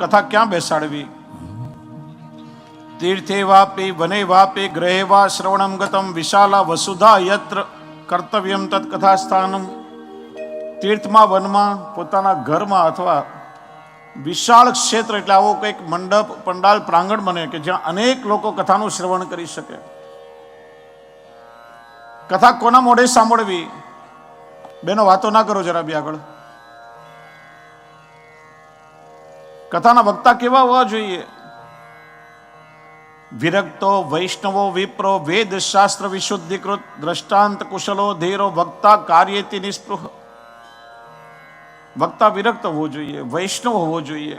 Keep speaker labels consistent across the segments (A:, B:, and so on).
A: કથા ક્યાં બેસાડવી? તીર્થે વાપી, વને વાપી, ગ્રહે વા, શ્રવણમ ગતમ, વિશાલા વસુધા, યત્ર, કર્તવ્યમ તત્ કથા સ્થાનમ તીર્થમાં, વનમાં, પોતાના ઘરમાં અથવા વિશાળ ક્ષેત્ર એટલે આવો કંઈક મંડપ, પંડાલ, પ્રાંગણ બને કે જ્યાં અનેક લોકો કથાનું શ્રવણ કરી શકે. કથા કોના મોઢે સાંભળવી? બેનો વાતો ના કરો જરા બી આગળ. કથાના વક્તા કેવા હોવા જોઈએ? વિરક્તો, વૈષ્ણવો, વિપ્રો, વેદ, શાસ્ત્ર, વિશુદ્ધિકૃત, દ્રષ્ટાંત, કુશલો, ધીરો, વક્તા, કાર્યેતિ, નિસ્પૃહ. વક્તા વિરક્ત હોવો જોઈએ, વૈષ્ણવ હોવો જોઈએ.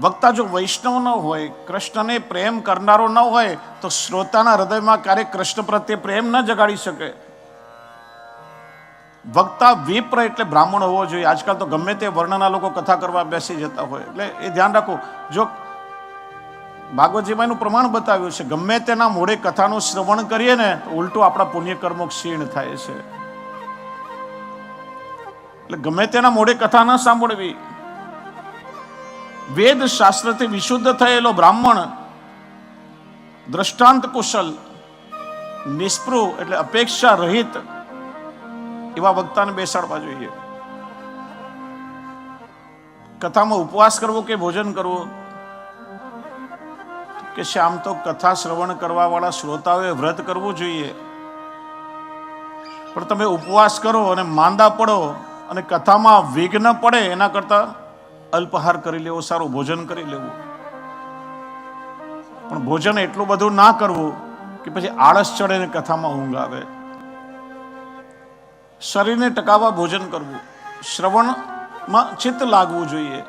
A: વક્તા જો વૈષ્ણવ ન હોય, કૃષ્ણને પ્રેમ કરનારો ન હોય, તો શ્રોતાના હૃદયમાં ક્યારેક કૃષ્ણ પ્રત્યે પ્રેમ ન જગાડી શકે. વક્તા વિપ્ર એટલે બ્રાહ્મણ હોવો જોઈએ. આજકાલ તો ગમે તે વર્ણના લોકો કથા કરવા બેસી જતા હોય. એટલે એ ધ્યાન રાખો. જો ભાગવતજીમાં એનું પ્રમાણ બતાવ્યું છે, ગમે તેના મોડે કથાનું શ્રવણ કરીએ ને, તો ઉલટું આપણા પુણ્યકર્મો ક્ષીણ થાય છે. એટલે ગમે તેના મોડે કથા ન સાંભળવી. વેદ શાસ્ત્રથી વિશુદ્ધ થયેલો બ્રાહ્મણ, દ્રષ્ટાંત કુશલ, નિષ્પૃહ એટલે અપેક્ષા રહિત એવા વક્તાને બેસાડવા જોઈએ. કથામાં ઉપવાસ કરવો કે ભોજન કરવો? કે શ્યામ તો કથા શ્રવણ કરવા વાળા શ્રોતાઓએ વ્રત કરવું જોઈએ? પણ તમે ઉપવાસ કરો અને માંદા પડો અને કથામાં વિઘ્ન પડે એના કરતા અલ્પહાર કરી લેવો, સારું ભોજન કરી લેવું. પણ ભોજન એટલું બધું ના કરવું કે પછી આળસ ચડે ને કથામાં ઊંઘ આવે. શરીરને ટકાવવા ભોજન કરવું. શ્રવણમાં ચિત્ત લાગવું જોઈએ.